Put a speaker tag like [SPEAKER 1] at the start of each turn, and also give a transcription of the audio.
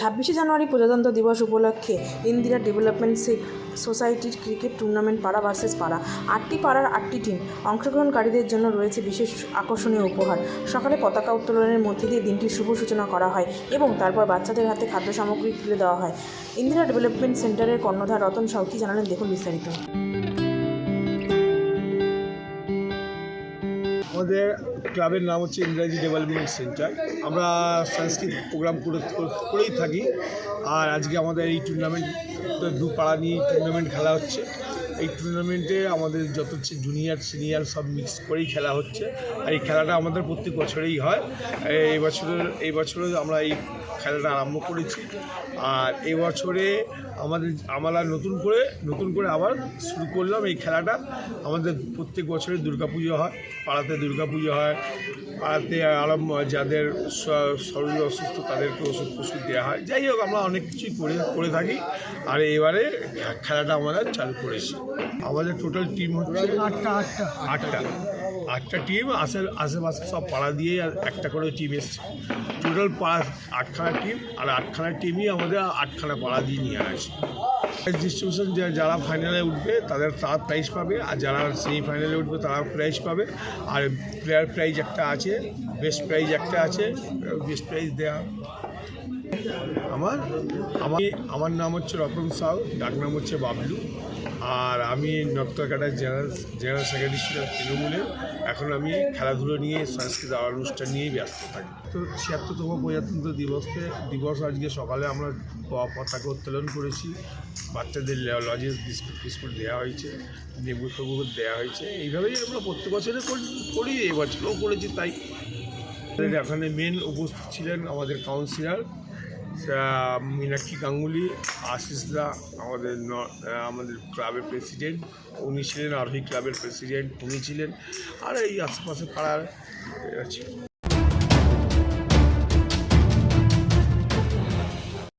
[SPEAKER 1] ছাব্বিশে জানুয়ারি প্রজাতন্ত্র দিবস উপলক্ষে ইন্দিরা ডেভেলপমেন্ট সোসাইটির ক্রিকেট টুর্নামেন্ট পাড়া ভার্সেস পাড়া। আটটি পাড়ার আটটি টিম অংশগ্রহণকারীদের জন্য রয়েছে বিশেষ আকর্ষণীয় উপহার। সকালে পতাকা উত্তোলনের মধ্যে দিয়ে দিনটির শুভ সূচনা করা হয় এবং তারপর বাচ্চাদের হাতে খাদ্য সামগ্রী তুলে দেওয়া হয়। ইন্দিরা ডেভেলপমেন্ট সেন্টারের কর্ণধার রতন সাউকি জানালেন, দেখুন বিস্তারিত।
[SPEAKER 2] আমাদের ক্লাবের নাম হচ্ছে ইংরাজি ডেভেলপমেন্ট সেন্টার। আমরা সাংস্কৃতিক প্রোগ্রাম করে করে- করেই থাকি। আর আজকে আমাদের এই টুর্নামেন্ট দু পাড়া নিয়ে টুর্নামেন্ট খেলা হচ্ছে। এই টুর্নামেন্টে আমাদের যত জুনিয়র সিনিয়র সব মিক্স করেই খেলা হচ্ছে। আর এই খেলাটা আমাদের প্রত্যেক বছরেই হয়। এই বছরের, এই বছরে আমরা এই খেলাটা আরম্ভ করেছি। আর এই বছরে আমাদের, আমরা নতুন করে নতুন করে আবার শুরু করলাম এই খেলাটা। আমাদের প্রত্যেক বছরে দুর্গাপুজো হয়, পাড়াতে দুর্গাপুজো হয়। পাড়াতে আরম্ভ, যাদের শরীর অসুস্থ তাদেরকে ওষুধ ফষুধ দেওয়া হয়। যাই হোক, আমরা অনেক কিছুই করে করে থাকি। আর এবারে খেলাটা আমরা চালু করেছি। আমাদের টোটাল টিম হচ্ছে আটটা আটটা। আটটা। আটটা টিম আশে আশেপাশে সব পাড়া দিয়ে আর একটা করে টিম এসছে। টোটাল পাঁচ আটখানা টিম আর আটখানা টিমই আমাদের আটখানা পাড়া দিয়ে নিয়ে আসে। ডিস্ট্রিবিউশন যারা ফাইনালে উঠবে তাদের তারা প্রাইজ পাবে আর যারা সেমিফাইনালে উঠবে তারা প্রাইজ পাবে। আর প্লেয়ার প্রাইজ একটা আছে বেস্ট প্রাইজ একটা আছে বেস্ট প্রাইজ দেওয়া আমার আমার আমার নাম হচ্ছে রতন সাউ ডাক নাম হচ্ছে বাবলু। আর আমি নর্থকাটার জেনারেল জেনারেল সেক্রেটারি ছিলাম তৃণমূলের। এখন আমি খেলাধুলো নিয়ে, সাংস্কৃতিক অনুষ্ঠান নিয়েই ব্যস্ত থাকি। তো ছিয়াত্তরতম প্রজাতন্ত্র দিবসে দিবস আজকে সকালে আমরা পতাকা উত্তোলন করেছি। বাচ্চাদের ল- লজেস বিস্কুট ফিস্কুট দেওয়া হয়েছে, লেবু ফেবু দেওয়া হয়েছে। এইভাবেই আমরা প্রত্যেক বছরে করি- এবছরও করেছি তাই। এখানে মেন উপস্থিত ছিলেন আমাদের কাউন্সিলর মীনাক্ষী গাঙ্গুলি, আশিস দা, আমাদের আমাদের ক্লাবের প্রেসিডেন্ট, উনি ছিলেন আরভি ক্লাবের প্রেসিডেন্ট, উনি ছিলেন, আর এই আশেপাশে পাড়ার